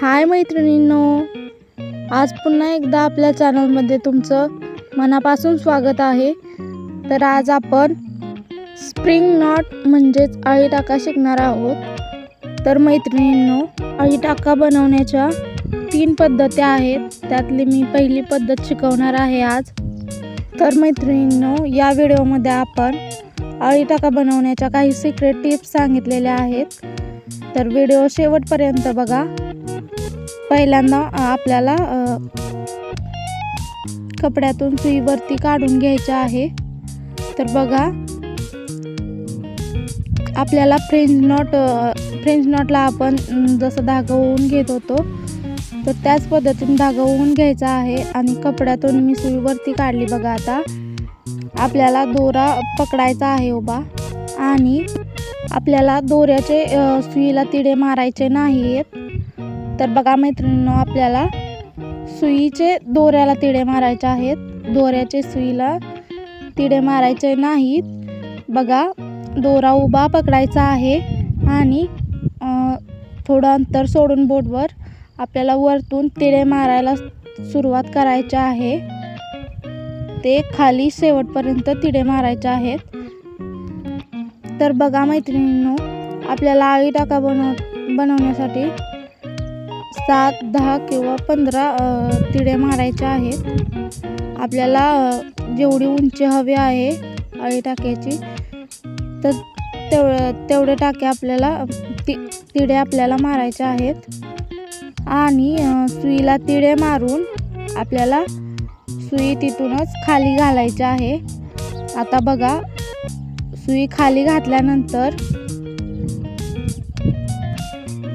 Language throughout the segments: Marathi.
हाय मैत्रिणींनो आज पुन्हा एकदा आपल्या चॅनलमध्ये तुमचं मनापासून स्वागत आहे. तर आज आपण स्प्रिंग नॉट म्हणजेच अळी टाका शिकणार आहोत. तर मैत्रिणींनो अळी टाका बनवण्याच्या तीन पद्धती आहेत. त्यातली मी पहिली पद्धत शिकवणार आहे आज. तर मैत्रिणींनो या व्हिडिओमध्ये आपण अळी टाका बनवण्याच्या काही सिक्रेट टिप्स सांगितलेल्या आहेत. तर व्हिडिओ शेवटपर्यंत बघा. पहिल्यांदा आपल्याला कपड्यातून सुईवरती काढून घ्यायचं आहे. तर बघा आपल्याला फ्रेंच नॉट फ्रेंच नॉटला आपण जसं धागा ओवून घेत होतो तर त्याच पद्धतीने धागा ओवून घ्यायचा आहे आणि कपड्यातून मी सुईवरती काढली. बघा आता आपल्याला दोरा पकडायचा आहे उभा आणि आपल्याला दोऱ्याचे सुईला तिडे मारायचे नाही आहेत तर बघा मैत्रिणींनो आपल्याला सुईचे दोऱ्याला तिडे मारायचे आहेत. दोऱ्याचे सुईला तिडे मारायचे नाहीत. बघा दोरा उभा पकडायचा आहे आणि थोडं अंतर सोडून बोटवर आपल्याला वरतून तिडे मारायला सुरुवात करायची आहे. ते खाली शेवटपर्यंत तिडे मारायचे आहेत. तर बघा मैत्रिणींनो आपल्याला आळी टाका बनव बनवण्यासाठी सात दहा किंवा पंधरा तिड्या तिडे मारायचे आहेत. आपल्याला जेवढी उंची हवी आहे अळी टाक्याची तर तेव तेवढे टाके आपल्याला ति तिडे आपल्याला मारायचे आहेत. आणि सुईला तिडे मारून आपल्याला सुई तिथूनच खाली घालायची आहे. आता बघा सुई खाली घातल्यानंतर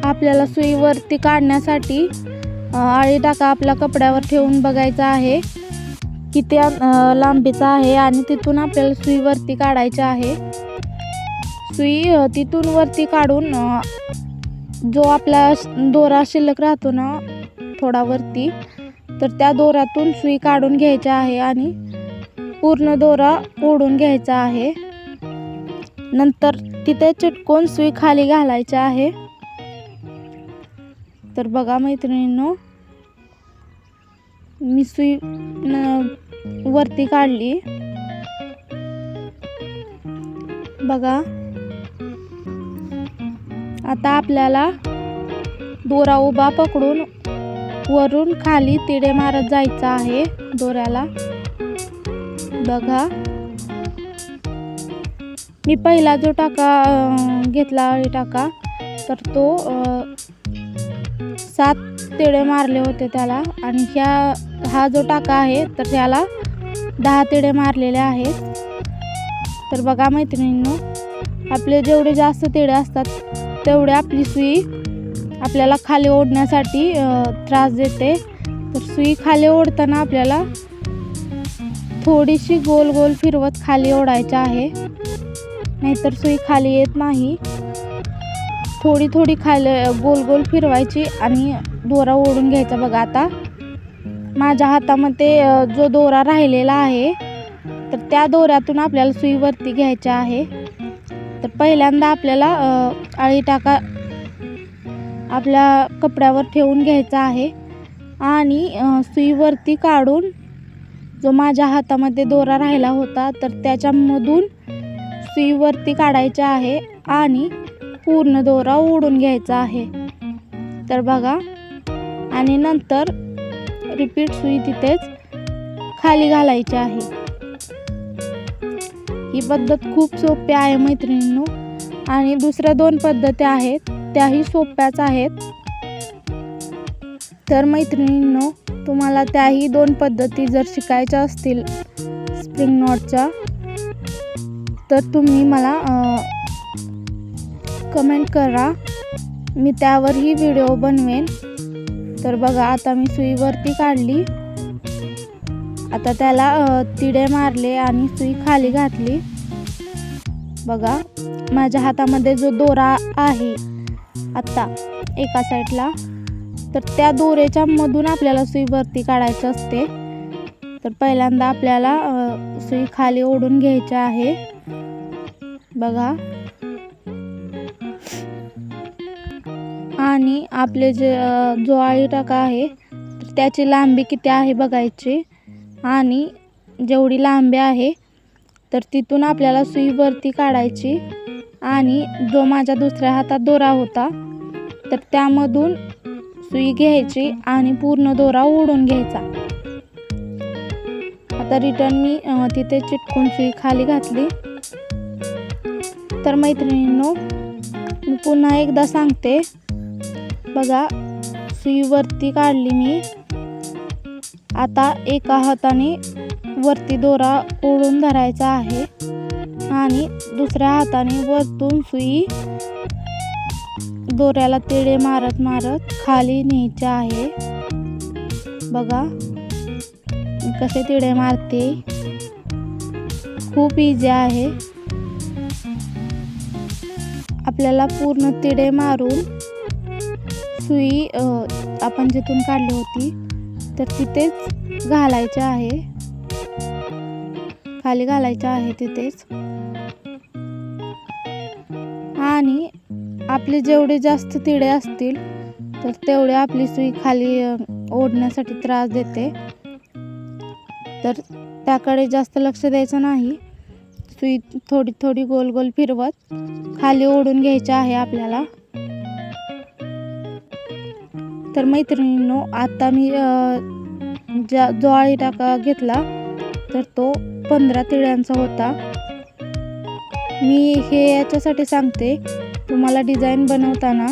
आपल्याला सुईवरती काढण्यासाठी आळी टाका आपल्या कपड्यावर ठेवून बघायचा आहे किती अ, लांबीचा आहे आणि तिथून आपल्याला सुईवरती काढायची आहे. सुई तिथून वरती काढून जो आपला दोरा शिल्लक राहतो ना थोडा वरती तर त्या दोऱ्यातून सुई काढून घ्यायची आहे आणि पूर्ण दोरा ओढून घ्यायचा आहे. नंतर तिथे चिटकून सुई खाली घालायची आहे. तर बघा मैत्रिणींनो मी सुई न- वरती काढली. बघा. आता आपल्याला दोरा उभा पकडून वरून खाली तिडे मारत जायचं आहे दोऱ्याला. बघा. मी पहिला जो टाका घेतला टाका तर तो सात तेडे मारले होते त्याला. आणि ह्या हा जो टाका आहे तर त्याला दहा तेडे मारलेले आहेत. तर बघा मैत्रिणींनो आपले जेवढे जास्त तेडे असतात तेवढे आपली सुई आपल्याला खाली ओढण्यासाठी त्रास देते. तर सुई खाली ओढताना आपल्याला थोडीशी गोल गोल फिरवत खाली ओढायची आहे. नाहीतर सुई खाली येत नाही. थोडी थोडी खायला गोल गोल फिरवायची आणि दोरा ओढून घ्यायचा बघा आता. माझ्या हातामध्ये जो दोरा राहिलेला आहे तर त्या दोऱ्यातून आपल्याला सुईवरती घ्यायच्या आहे. तर पहिल्यांदा आपल्याला आळी टाका आपल्या कपड्यावर ठेवून घ्यायचा आहे. आणि सुईवरती काढून जो माझ्या हातामध्ये दोरा राहिला होता तर त्याच्यामधून सुईवरती काढायचा आहे. आणि पूर्ण दोरा ओढून घ्यायचा आहे. तर बघा आणि नंतर रिपीट सुई तिथेच खाली घालायची आहे. ही पद्धत खूप सोपी आहे मैत्रिणींनो. आणि दुसऱ्या दोन पद्धती आहेत त्याही सोप्याच आहेत. तर मैत्रिणींनो तुम्हाला त्याही दोन पद्धती जर शिकायच्या असतील स्प्रिंग नॉटच्या तर तुम्ही मला कमेंट करा. मी त्यावरही व्हिडिओ बनवेन. तर बघा आता मी सुईवरती काढली. आता त्याला तिडे मारले आणि सुई खाली घातली. बघा माझ्या हातामध्ये जो दोरा आहे आत्ता एका साईडला तर त्या दोऱ्याच्या मधून आपल्याला सुई वरती काढायचं असते. तर पहिल्यांदा आपल्याला सुई खाली ओढून घ्यायची आहे. बघा आणि आपले जे जो आळी टाका आहे तर त्याची लांबी किती आहे बघायची. आणि जेवढी लांबी आहे तर तिथून आपल्याला सुई वरती काढायची. आणि जो माझ्या दुसऱ्या हातात दोरा होता तर त्यामधून सुई घ्यायची आणि पूर्ण दोरा ओढून घ्यायचा. आता रिटर्न मी तिथे चिटकून सुई खाली घातली. तर मैत्रिणींनो मी पुन्हा एकदा सांगते बघा सुई वरती काढली मी. आता एका हाताने वरती दोरा ओढून धरायचा आहे आणि दुसऱ्या हाताने वरतून सुई दोऱ्याला तिळे मारत मारत खाली न्यायचे आहे. बघा कसे तिळे मारते. खूप इझी आहे. आपल्याला पूर्ण तिडे मारून सुई आपण जिथून काढली होती तर तिथेच घालायचे आहे. खाली घालायचे आहे तिथेच. आणि आपले जेवढे जास्त तिडे असतील तर तेवढे आपली सुई खाली ओढण्यासाठी त्रास देते. तर त्याकडे जास्त लक्ष द्यायचं नाही. सुई थोडी थोडी गोल गोल फिरवत खाली ओढून घ्यायचे आहे आपल्याला. तर मैत्रिणींनो आता मी ज्या जो आळी टाका घेतला तर तो पंधरा तिळ्यांचा होता. मी हे याच्यासाठी सांगते तुम्हाला डिझाईन बनवताना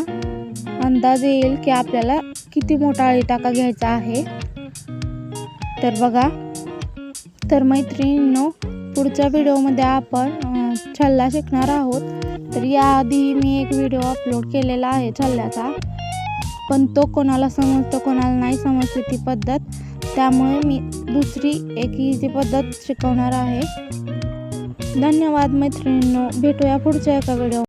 अंदाज येईल की आपल्याला किती मोठा आळी टाका घ्यायचा आहे. तर बघा. तर मैत्रिणींनो पुढच्या व्हिडिओमध्ये आपण छल्ला शिकणार आहोत. तर याआधी मी एक व्हिडिओ अपलोड केलेला आहे छल्ल्याचा. पण तो कोणाला समजतो कोणाला नाही समजते ती पद्धत. त्यामुळे मी दुसरी एक इझी पद्धत शिकवणार आहे. धन्यवाद मैत्रिणींनो. भेटूया पुढच्या एका व्हिडिओ